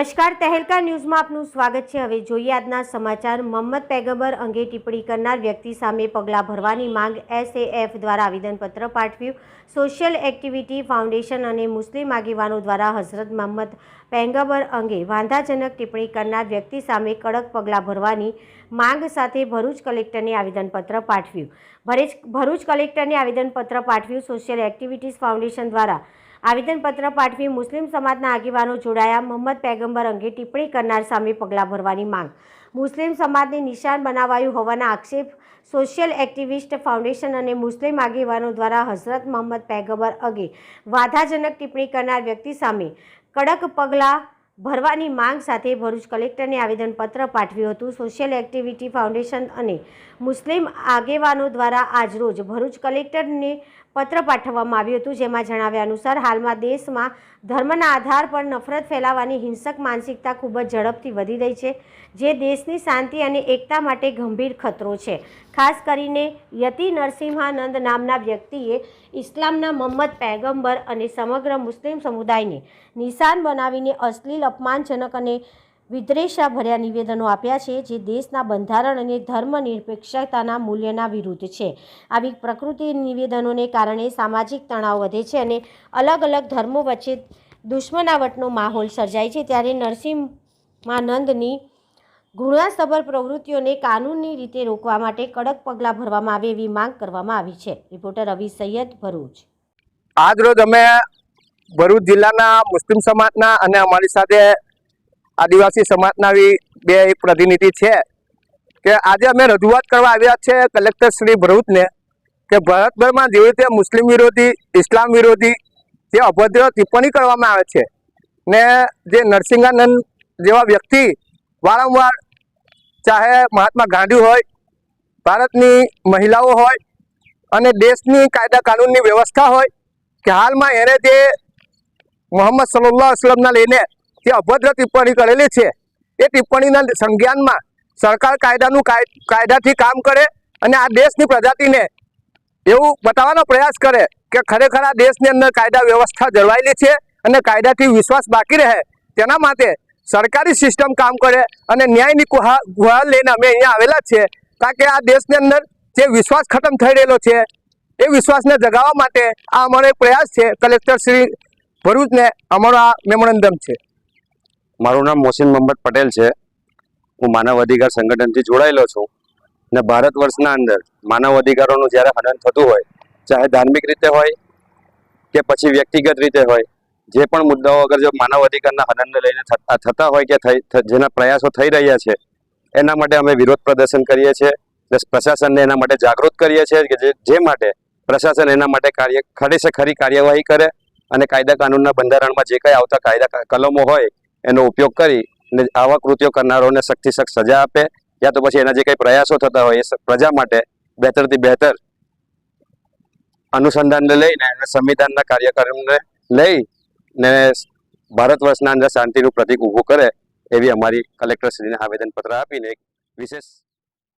નમસ્કાર, તહેલકા ન્યૂઝમાં આપનું સ્વાગત છે. હવે જોઈએ આજના સમાચાર. મોહમ્મદ પેગબર અંગે ટિપ્પણી કરનાર વ્યક્તિ સામે પગલાં ભરવાની માંગ એસએએફ દ્વારા આવેદનપત્ર પાઠવ્યું. સોશિયલ એક્ટિવિટી ફાઉન્ડેશન અને મુસ્લિમ આગેવાનો દ્વારા હઝરત મોહમ્મદ પેંગબર અંગે વાંધાજનક ટિપ્પણી કરનાર વ્યક્તિ સામે કડક પગલાં ભરવાની માંગ સાથે ભરૂચ કલેક્ટરને આવેદનપત્ર પાઠવ્યું. ભરેચ ભરૂચ કલેક્ટરને આવેદનપત્ર પાઠવ્યું. સોશિયલ એક્ટિવિટીઝ ફાઉન્ડેશન દ્વારા આવેદનપત્ર પાઠવી મુસ્લિમ સમાજના આગેવાનો જોડાયા. મોહમ્મદ પૈગંબર અંગે ટિપ્પણી કરનાર સામે પગલાં ભરવાની માંગ. મુસ્લિમ સમાજને નિશાન બનાવાયું હોવાના આક્ષેપ સોશિયલ એક્ટિવિસ્ટ ફાઉન્ડેશન અને મુસ્લિમ આગેવાનો દ્વારા હઝરત મોહમ્મદ પૈગંબર અંગે વાધાજનક ટિપ્પણી કરનાર વ્યક્તિ સામે કડક પગલાં ભરવાની માંગ સાથે ભરૂચ કલેક્ટરને આવેદનપત્ર પાઠવ્યું હતું. સોશિયલ એક્ટિવિટી ફાઉન્ડેશન અને મુસ્લિમ આગેવાનો દ્વારા આજરોજ ભરૂચ કલેક્ટરને પત્ર પાઠવવામાં આવ્યું હતું, જેમાં જણાવ્યા અનુસાર હાલમાં દેશમાં ધર્મના આધાર પર નફરત ફેલાવવાની હિંસક માનસિકતા ખૂબ જ ઝડપથી વધી રહી છે, જે દેશની શાંતિ અને એકતા માટે ગંભીર ખતરો છે. ખાસ કરીને યતિ નરસિંહાનંદ નામના વ્યક્તિએ ઇસ્લામના મહમ્મદ પૈગંબર અને સમગ્ર મુસ્લિમ સમુદાયને નિશાન બનાવીને અશ્લીલ અપમાનજનક અને વિદ્વેષાભર્યા નિવેદનો આપ્યા છે જે દેશના બંધારણ અને ધર્મનિરપેક્ષતાના મૂલ્યના વિરુદ્ધ છે. આવી પ્રકૃતિ નિવેદનોને કારણે સામાજિક તણાવ વધે છે અને અલગ અલગ ધર્મો વચ્ચે દુશ્મનાવટનો માહોલ સર્જાય છે. ત્યારે નરસિંહાનંદની ઘૃણાસભર પ્રવૃત્તિઓને કાનૂની રીતે રોકવા માટે કડક પગલાં ભરવામાં આવે એવી માંગ કરવામાં આવી છે. રિપોર્ટર રવિ સૈયદ ભરૂચ. આજ રોજ અમે ભરૂચ જિલ્લાના મુસ્લિમ સમાજના અને અમારી સાથે આદિવાસી સમાજના બી પ્રતિનિધિ છે કે આજે અમે રજૂઆત કરવા આવ્યા છે કલેક્ટર શ્રી ભરૂચને કે ભારતભરમાં જેવી રીતે મુસ્લિમ વિરોધી, ઇસ્લામ વિરોધી જે અભદ્ર ટિપ્પણી કરવામાં આવે છે ને જે નરસિંહાનંદ જેવા વ્યક્તિ વારંવાર ચાહે મહાત્મા ગાંધી હોય, ભારતની મહિલાઓ હોય અને દેશની કાયદા કાનૂનની વ્યવસ્થા હોય કે હાલમાં એને જે મોહમ્મદ સલ્લાહ વસલમના લઈને જે અભદ્ર ટિપ્પણી કરેલી છે. એ ટિપ્પણીના સંજ્ઞાનમાં સરકાર કાયદાનું કાયદાથી કામ કરે અને આ દેશની પ્રજાતિને એવું બતાવવાનો પ્રયાસ કરે કે ખરેખર આ દેશની અંદર કાયદા વ્યવસ્થા જળવાયેલી છે અને કાયદાથી વિશ્વાસ બાકી રહે. તેના માટે સરકારી સિસ્ટમ કામ કરે અને ન્યાયની ગુહા ગુહાર લઈને અમે અહીંયા આવેલા છે. કારણ કે આ દેશની અંદર જે વિશ્વાસ ખતમ થઈ રહેલો છે, એ વિશ્વાસને જગાવવા માટે આ અમારો પ્રયાસ છે. કલેક્ટર શ્રી ભરૂચને અમારો આ મેમોરેન્ડમ છે. મારું નામ મોહસિન મોહમ્મદ પટેલ છે. હું માનવ અધિકાર સંગઠનથી જોડાયેલો છું. ને ભારત વર્ષના અંદર માનવ અધિકારોનું જ્યારે હનન થતું હોય, ચાહે ધાર્મિક રીતે હોય કે પછી વ્યક્તિગત રીતે હોય, જે પણ મુદ્દાઓ અગર જો માનવ અધિકારના હનનને લઈને થતા હોય કે થઈ જેના પ્રયાસો થઈ રહ્યા છે, એના માટે અમે વિરોધ પ્રદર્શન કરીએ છીએ પ્રશાસનને એના માટે જાગૃત કરીએ છીએ કે જે જે માટે પ્રશાસન એના માટે કાર્ય ખરી ખરી કાર્યવાહી કરે અને કાયદા કાનૂનના બંધારણમાં જે કંઈ આવતા કાયદા કલમો હોય એનો ઉપયોગ કરી અને આવા કૃત્યો કરનારોને સખ્તથી સખ્ત સજા આપે. યા તો પછી એના જે કંઈ પ્રયાસો થતા હોય એ પ્રજા માટે બહેતરથી બહેતર અનુસંધાનને લઈને અને સંવિધાનના કાર્યક્રમને લઈ ને ભારત વર્ષના અંદર શાંતિનું પ્રતિક ઊભું કરે એવી અમારી કલેક્ટરશ્રીને આવેદનપત્ર આપીને એક વિશેષ